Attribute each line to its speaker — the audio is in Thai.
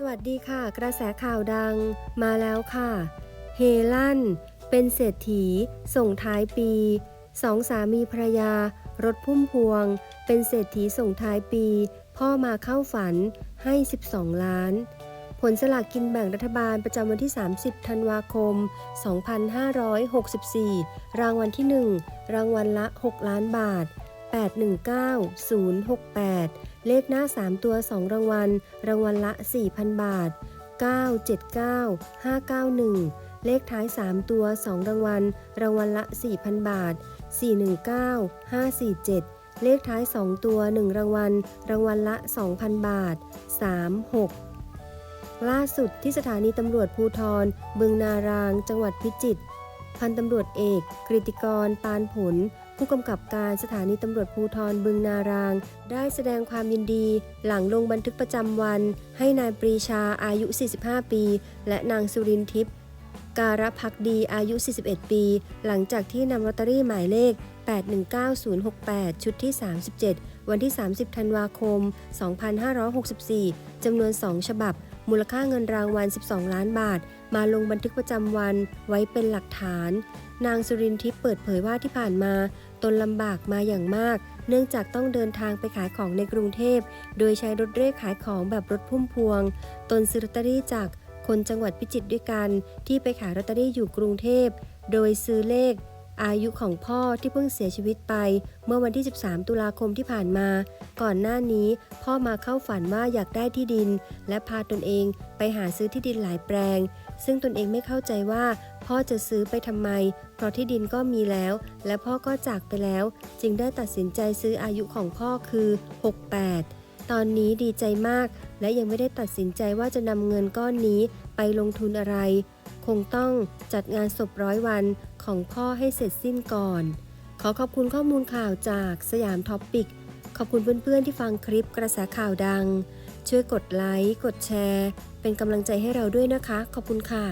Speaker 1: สวัสดีค่ะ กระแสข่าวดังมาแล้วค่ะ เฮลั่น เป็นเศรษฐี ส่งท้ายปี สองสามีภรรยา รถพุ่มพวง เป็นเศรษฐีส่งท้ายปี พ่อมาเข้าฝันให้ 12 ล้าน ผลสลากกินแบ่งรัฐบาลประจำวันที่ 30 ธันวาคม 2564 รางวัลที่ 1 รางวัลละ 6 ล้านบาท 819068 เลขหน้า 3 ตัว 2 รางวัล รางวัลละ 4,000 บาท 979 591 เลขท้าย 3 ตัว 2 รางวัล รางวัลละ 4,000 บาท 419 547 เลขท้าย 2 ตัว 1 รางวัล รางวัลละ 2,000 บาท 36ล่าสุดที่สถานีตำรวจภูทรบึงนาราง จังหวัดพิจิตร พันตำรวจเอก กริติกร ปานผล ผู้กำกับการสถานีตำรวจภูทรบึงนาราง ได้แสดงความยินดี หลังลงบันทึกประจำวัน ให้นายปรีชาอายุ 45 ปี และนางสุรินทิพย์ การพักดีอายุ 41 ปี หลังจากที่นำลอตเตอรี่หมายเลข 819068 ชุดที่ 37 วันที่ 30 ธันวาคม 2564 จำนวน 2 ฉบับ มูลค่าเงินรางวัล 12 ล้านบาท มาลงบันทึกประจำวันไว้เป็นหลักฐาน นางสุรินทิพย์เปิดเผยว่าที่ผ่านมา ตนลำบากมาอย่างมาก เนื่องจากต้องเดินทางไปขายของในกรุงเทพ โดยใช้รถเร่ขายของแบบรถพุ่มพวง ตนซื้อลอตเตอรี่จาก คนจังหวัดพิจิตรด้วยกัน ที่ไปขายลอตเตอรี่อยู่กรุงเทพ โดยซื้อเลข อายุของพ่อที่เพิ่งเสียชีวิตไป เมื่อวันที่ 13 ตุลาคมที่ผ่านมา ก่อนหน้านี้พ่อมาเข้าฝันว่าอยากได้ที่ดิน และพาตนเองไปหาซื้อที่ดินหลายแปลง ซึ่งตนเองไม่เข้าใจว่าพ่อจะซื้อไปทำไม เพราะที่ดินก็มีแล้ว และพ่อก็จากไปแล้ว จึงได้ตัดสินใจซื้ออายุของพ่อคือ 68 ตอนนี้ดีใจมาก และยังไม่ได้ตัดสินใจว่าจะนำเงินก้อนนี้ไปลงทุนอะไร คงต้องจัดงานศพร้อยวันของพ่อให้เสร็จสิ้นก่อน ขอขอบคุณข้อมูลข่าวจากสยามท็อปปิก ขอบคุณเพื่อนๆที่ฟังคลิปกระแสข่าวดัง ช่วยกดไลค์ กดแชร์ เป็นกำลังใจให้เราด้วยนะคะ ขอบคุณค่ะ